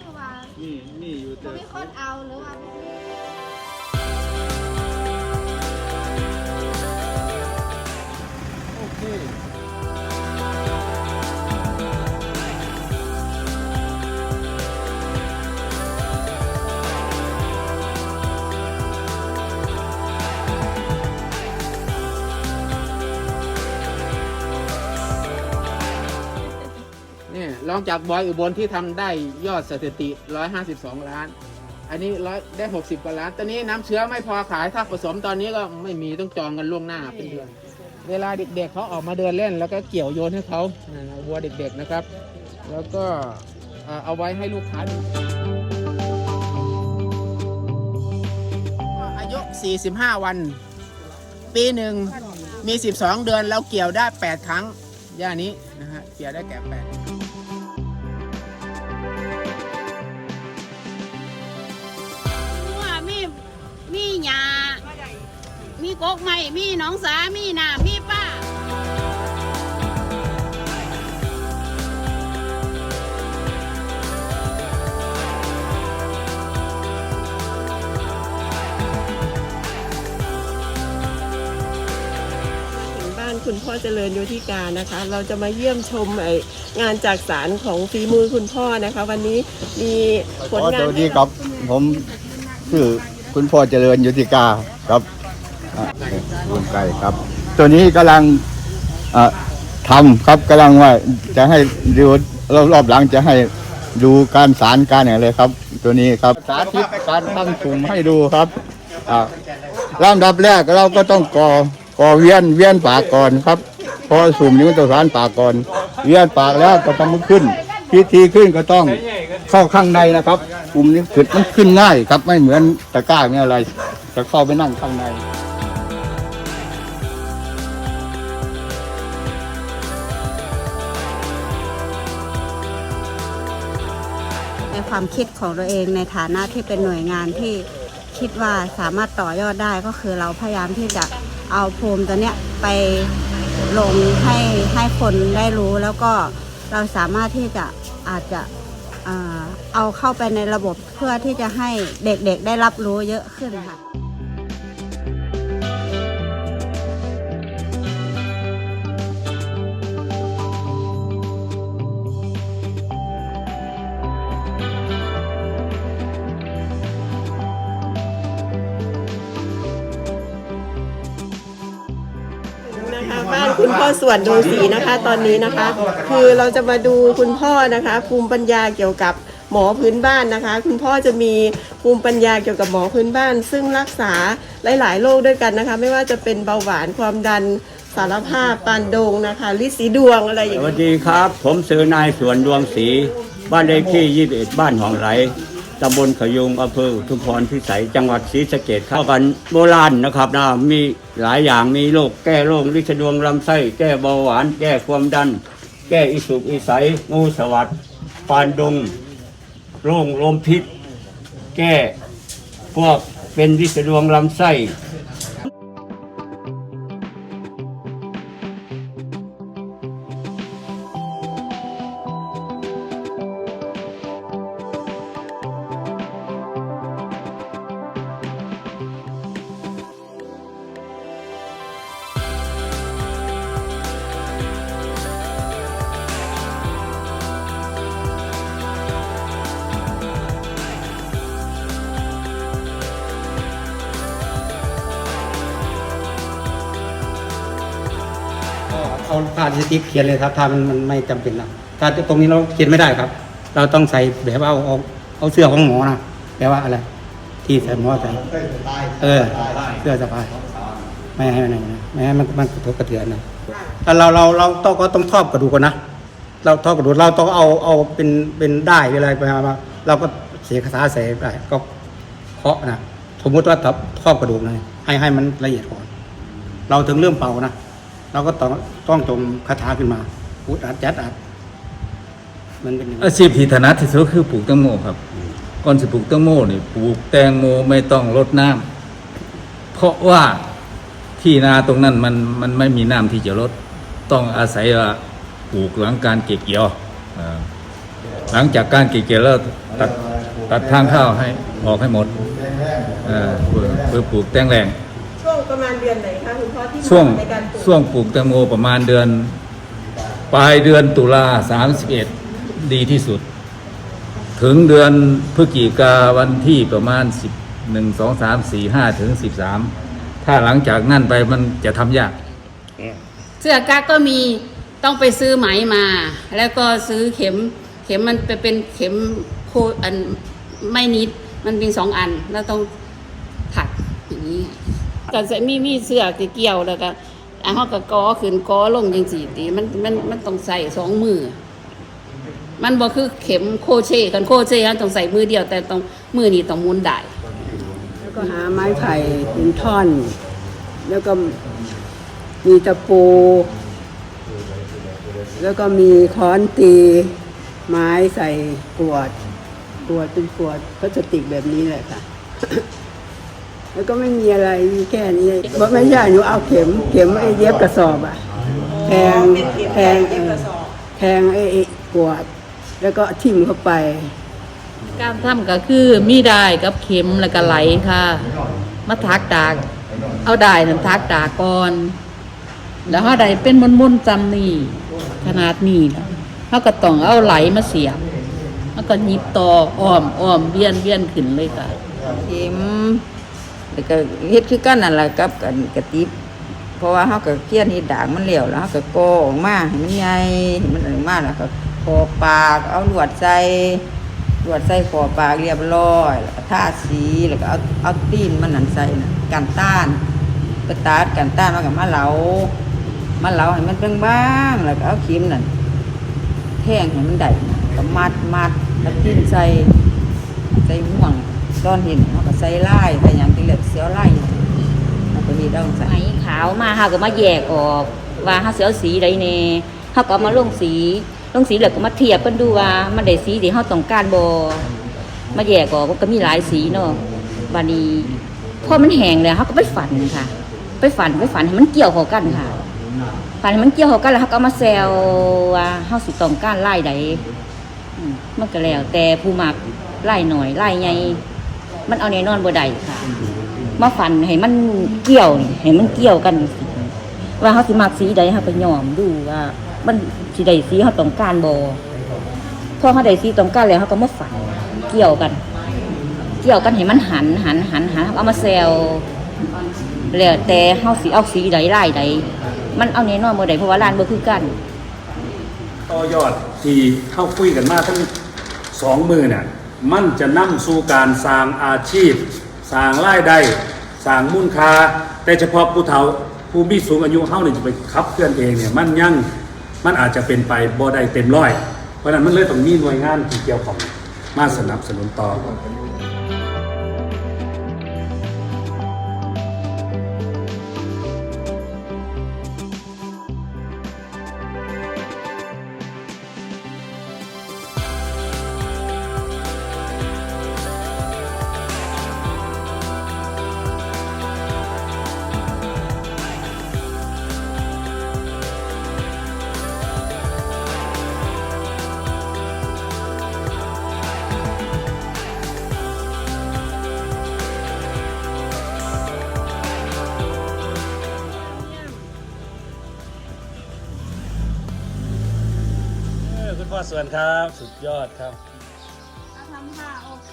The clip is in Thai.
ที่ว่าอืมีอยู่แต่ ไม่มีคนเอาหรือว่าไม่ องจากบอยอุบลที่ทำได้ยอดสถิติ 152 ล้าน อันนี้ร้อยได้ 60กว่าล้าน ตอนนี้น้ำเชื้อไม่พอขายถ้าผสมตอนนี้ก็ไม่มีต้องจองกันล่วงหน้าเป็นเดือน เวลาเด็กๆเขาออกมาเดินเล่น แล้วก็เกี่ยวโยนให้เขานั่นนะวัวเด็กๆนะครับ แล้วก็เอ่อเอาไว้ให้ลูกค้าดูอายุ 45 วัน ปีหนึ่งมี 12 เดือนแล้วเกี่ยวได้ 8 ครั้ง ย่านี้นะฮะ เกี่ยวได้แก่8 มีกกไม้มีหนองสา มีน้ำมีป้าถึงบ้านคุณพ่อเจริญโยธิการนะคะ เราจะมาเยี่ยมชมไองานจากสารของฝีมือคุณพ่อนะคะ วันนี้มีผลอ๋องานสวัสดีครับ ผมชื่อคุณพ่อเจริญยุติกาครับ อะคุณไก่ครับ ตัวนี้กำลังทำครับกำลังว่าจะให้ดูรอบรอบหลังจะให้ดูการสารการอย่างไรครับ ตัวนี้ครับสาธิตการตั้งกลุ่มให้ดูครับอะลำดับแรกเราก็ต้องก่อก่อเวียนเวียนปากก่อนครับพอสุ่มนี้มันต้องสารปากก่อน เวียนปากแล้วก็ต้องขึ้นพิธีขึ้นก็ต้องเข้าข้างในนะครับกลุ่มนี้ขึ้นมันขึ้นง่ายครับไม่เหมือนตะกร้าไม่อะไรจะเข้าไปนั่งข้างใน ความคิดของตัวเองในฐานะที่เป็นหน่วยงานที่คิดว่าสามารถต่อยอดได้ก็คือเราพยายามที่จะเอาภูมิตัวเนี้ยไปลงให้ให้คนได้รู้แล้วก็เราสามารถที่จะอาจจะเอาเข้าไปในระบบเพื่อที่จะให้เด็กๆได้รับรู้เยอะขึ้นค่ะ ส่วนโดยสีนะคะตอนนี้นะคะ คือเราจะมาดูคุณพ่อนะคะภูมิปัญญาเกี่ยวกับหมอพื้นบ้านนะคะ คุณพ่อจะมีภูมิปัญญาเกี่ยวกับหมอพื้นบ้าน ซึ่งรักษาหลาย ๆ โรคด้วยกันนะคะ ไม่ว่าจะเป็นเบาหวานความดันสารภาพปานโดงนะคะลิสีดวงอะไรอย่างสเงี้ยวัสดีครับ ผมซื้อนายสวนดวงศรีบ้านเลขที่ 21 บ้านหองไหล ตำบลขยุงอำเภอทุมพรพิสัยจังหวัดศรีสะเกดเข้ากันโบราณนะครับนะมีหลายอย่างมีโรคแก้โรคลิชดวงลำไส้แก้เบาหวาน แก้ความดัน แก้อิสุกอิสัยงูสวัสดปานดงโรคลมพิษ แก้พวกเป็นลิชดวงลำไส้ เอาผ้าสติ๊กเขียนเลยครับถ้ามันมันไม่จำเป็นนะถ้าตรงนี้เราเขียนไม่ได้ครับ เราต้องใส่แบบว่าเอาเอาเอาเสื้อของหมอนะแปลว่าอะไร ที่ใส่หมอใส่เออเสื้อสบายไม่ให้มันไม่ให้มันมันกระทบกระเทือนนะแต่เราเราเราต้องก็ต้องทอบกระดูกก่อนนะเราทอบกระดูกเราต้องเอาเอาเป็นเป็นได้อะไรไปมาเราก็เสียคาถาเสียได้ก็เคาะนะสมมติว่าทอบทอบกระดูกเลยให้ให้มันละเอียดก่อน เราถึงเริ่มเป่านะ เราก็ต้องต้องจงคาถาขึ้นมาอุดอัดยัดอัดมันเป็นอย่างนี้อาชีพที่ถนัดที่สุดคือปลูกแตงโมครับก่อนสิปลูกแตงโมนี่ปลูกแตงโมไม่ต้องรดน้ำเพราะว่าที่นาตรงนั้นมันมันไม่มีน้ำที่จะรดต้องอาศัยว่าปลูกหลังการเก็บเกี่ยวอ่าหลังจากการเก็บเกี่ยวแล้วตัดตัดทางเข้าวให้ออกให้หมดเอ่อเพื่อเพื่อปลูกแตงแหลงช่วง ประมาณเดือนไหนคะคุณพ่อที่เหช่วงมาะในการปลูกช่วงปลูกแตงโมประมาณเดือน ปลายเดือนตุลาสามสิบเอ็ดดีที่สุด ถึงเดือนพฤศจิกาวันที่ประมาณสิบหนึ่งสองสามสี่ห้าถึงสิบสามถ้าหลังจากนั่นไปมันจะทำยาก เสื้อกั๊กก็มีต้องไปซื้อไหมมา แล้วก็ซื้อเข็ม เข็มมันไปเป็นเข็มโคอันไม่นิด มันเป็นสองอันแล้วต้องถักอย่างนี้ ก็จะมีมีเสื้อที่เกี่ยวแล้วก็อันเขาก็กอขึ้นกอลงยังสี่ตีมันมันมันต้องใส่สองมือมันบ่คือเข็มโคเช่กันโคเช่ต้องใส่มือเดียว แต่ต้องมือนี้ต้องหมุนได้แล้วก็หาไม้ไผ่เป็นท่อน แล้วก็มีตะปู แล้วก็มีค้อนตี ไม้ใส่กวดกวดเป็นกวดพลาสติกแบบนี้แหละค่ะ แล้วก็ไม่มีอะไรมีแค่นี้บอกไม่ใช่หนูเอาเข็ม เข็มไอ้เย็บกระสอบอะแทงแทงเออแทงไอ้ไอ้กรวด แล้วก็ทิ่มเข้าไป การทำก็คือมีได้กับเข็มแล้วก็ไหลค่ะ มาทักดาก เอาได้นั่นทักดากก่อน แล้วเฮาได้เป็นมนๆจำนี่ขนาดนี้นะเฮาก็ต้องเอาไหลมาเสียบแล้วก็หยิบต่ออ้อมอ้อมเวียนเวียนขึ้นเลยค่ะเข็ม แล้วก็เฮ็ดคือกันนั่นแหละกับกันกระติบเพราะว่าเฮาก็เคียนเฮ็ดด่างมันเหลวแล้วเฮาก็กออกมาให้มันใหญ่ให้มันออกมาแล้วก็คอปากเอาลวดใส่ลวดใส่คอปากเรียบร้อยแล้วก็ทาสีแล้วก็เอาเอาตีนมันนั่นใส่นะกันต้านไปตัดกันต้านมากับมาเหลามาเหลาให้มันบางๆแล้วก็เอาเข็มนั่นแท่งให้มันได้น่ะก็มัดมัดแล้วตีนใส่ใส่ห่วง ตอนเห็นเขาก็ใส่ไล่ใส่หยังที่เหลือเสียวไล่เขาก็มีต้องใส่ไหมขาวมาเฮาก็มาแยกออก ว่าเฮาเสิเอาสีใดแน่เฮาก็เอามาลงสีลงสีแล้วก็มาเทียบกันดูว่ามันได้สีที่เฮาต้องการบ่มาแยกออกมันก็มีหลายสีเนาะบัดนี้พอมันแห้งแล้วเฮาก็ไปฝันค่ะ ไปฝันไปฝันให้มันเกี่ยวเข้ากันค่ะฝันให้มันเกี่ยวเข้ากันแล้วเฮาก็มาแซวว่าเฮาสิต้องการลายใดมันก็แล้วแต่ผู้มักลายหน่อยไลายใหญ่ มันเอาแน่นอนบ่ได้ค่ะ มาฝันให้มันเกี่ยวนี่ให้มันเกี่ยวกันสิว่าเขาสิมักสีใดเขาไปยอมดูว่า มันสีใดสีเขาต้องการบอพอเขาได้สีต้องการแล้วเขาก็มาฝันเกี่ยวกัน เกี่ยวกันให้มันหันหันหันหันเอามาแซวแล้วแต่เขาสีเอาสีใดไล่ใดมันเอาแน่นอนบ่ได้เพราะว่าร้านบ่คือกันต่อยอดที่เข้าคุยกันมาทั้งสองมือเนี่ย มันจะนำสู่การสร้างอาชีพ สร้างรายได้สร้างมูลค่าแต่เฉพาะผู้เฒ่าผู้มีสูงอายุเฮานี่จะไปขับเคลื่อนเองเนี่ยมันยังมันอาจจะเป็นไปบ่ได้เต็มร้อย เพราะฉะนั้นมันเลยต้องมีหน่วยงานที่เกี่ยวของมาสนับสนุนต่อ พ่อส่วนครับ สุดยอดครับ ทำผ้าโอเค